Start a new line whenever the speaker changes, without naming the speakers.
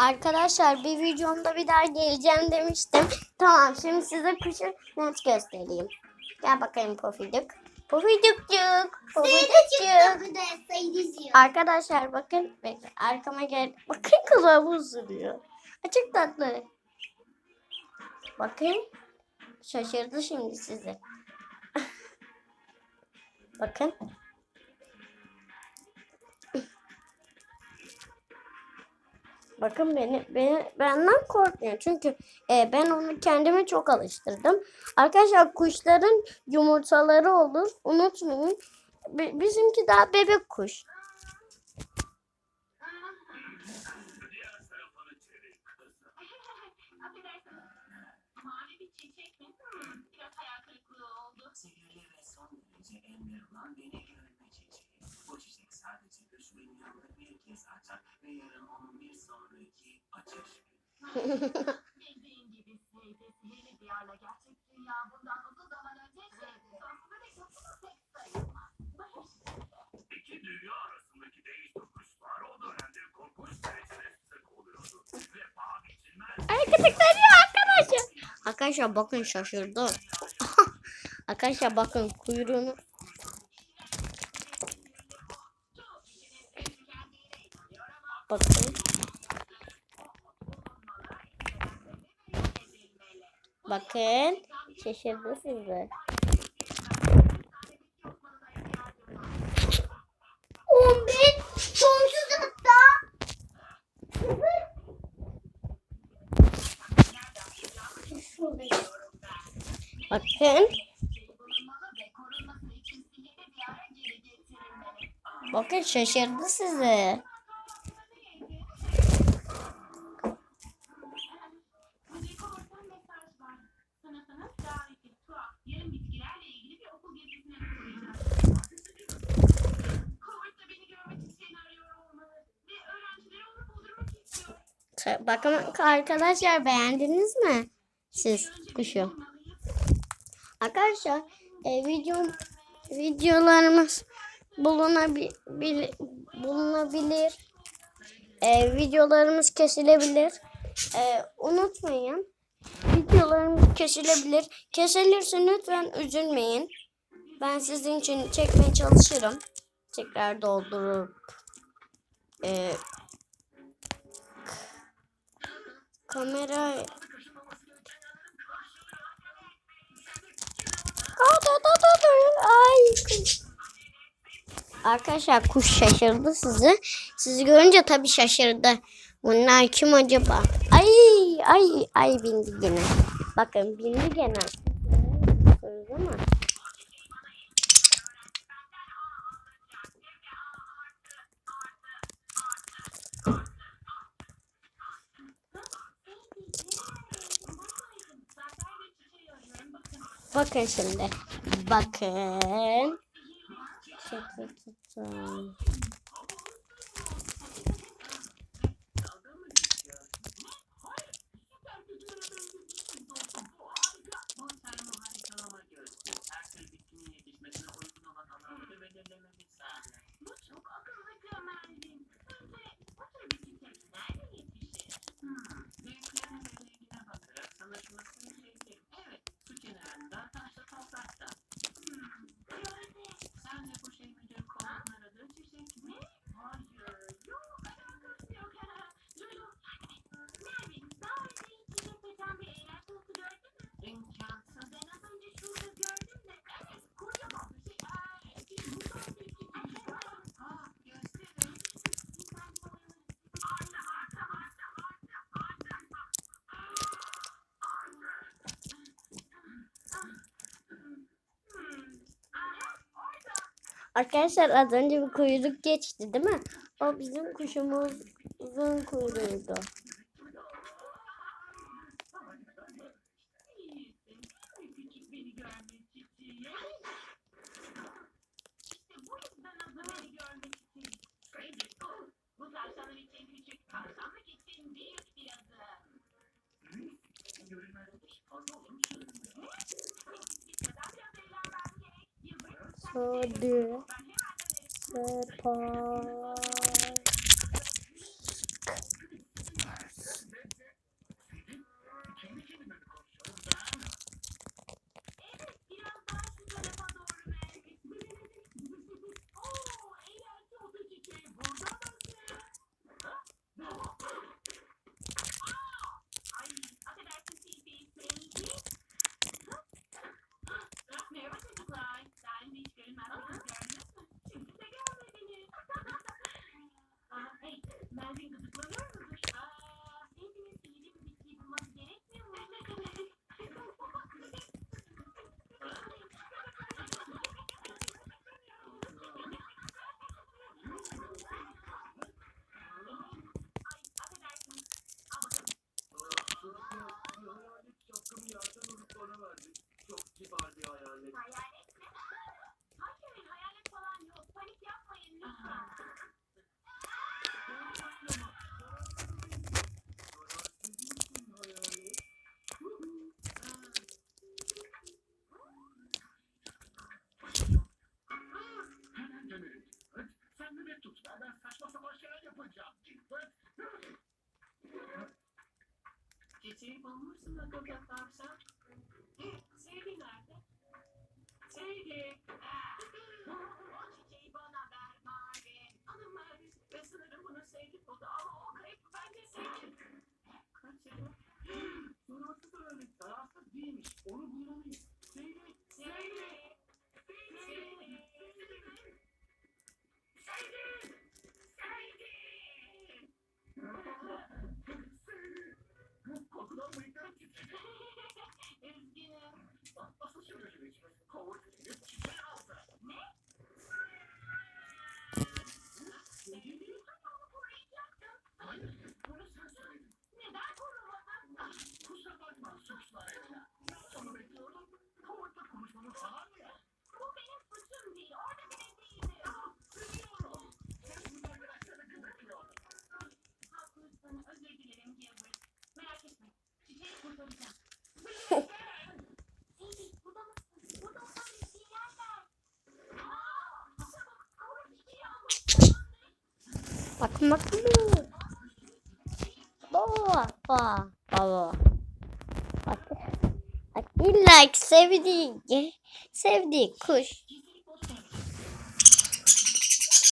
Arkadaşlar bir videomda bir daha geleceğim demiştim. Tamam şimdi size kuşu net göstereyim. Gel bakayım Pofiduk. Pofidukcuk. Pofidukcuk. Arkadaşlar bakın. Bekle arkama gel. Bakın kulağımı ısırıyor. Açık tatlı. Bakın. Şaşırdı şimdi sizi. bakın. Bakın beni, beni benden korkmuyor. Çünkü e, ben onu kendime çok alıştırdım. Arkadaşlar kuşların yumurtaları olur. Unutmayın. Bi- bizimki daha bebek kuş.
Kez açar ve yarın onun bir sonraki açış
Bildiğin gibi Slade sihirli diyarla gerçek dünya bundan uzun zaman önce şeydi. Sonsuza dek yoksuluk pek sayılmaz.
İki dünya arasındaki değiş tokuşlar o dönemde korkunç derecede sık oluyordu. Ve paha biçilmez
gıdıklanıyor arkadaşlar. Arkadaşlar bakın şaşırdı. arkadaşlar bakın kuyruğunu. Bakın. Bakın. Şaşırdı sizi. On bin sonsuz hatta. Bakın. Bakın şaşırdı sizi. Bakın arkadaşlar beğendiniz mi? Siz kuşu. Arkadaşlar e, video videolarımız bulunabilir bulunabilir. E, videolarımız kesilebilir. E, unutmayın. Videolarımız kesilebilir. Kesilirse lütfen üzülmeyin. Ben sizin için çekmeye çalışırım. Tekrar doldurup e, kamera. Ay. Arkadaşlar kuş şaşırdı sizi. Sizi görünce tabii şaşırdı. Bunlar kim acaba? Ay ay ay bindi gene. Bakın bindi gene. Bakıyoruz ama. Bakın şimdi. Bakın. Şöyle tutun. Arkadaşlar az önce bir kuyruk geçti değil mi? O bizim kuşumuzun kuyruğuydu.
Dönerim.
Sepa. Çiçeği bulmuşsun da çok yaparsan. Sevgi nerede? Sevgi. O çiçeği bana ver Mavi. Hanım Mavi ve sanırım bunu sevgi buldu ama o kayıp ben de sevdim. Kaçırdım.
Suratsız öyle. Zararsız değilmiş. Onu bulmalıyız. Sevgi.
Sevgi. Sevgi. Sevgi. Sevgi.
Bakmak mı? Baba. Baba. Baba. Bak. Bak like sevdiği sevdiği kuş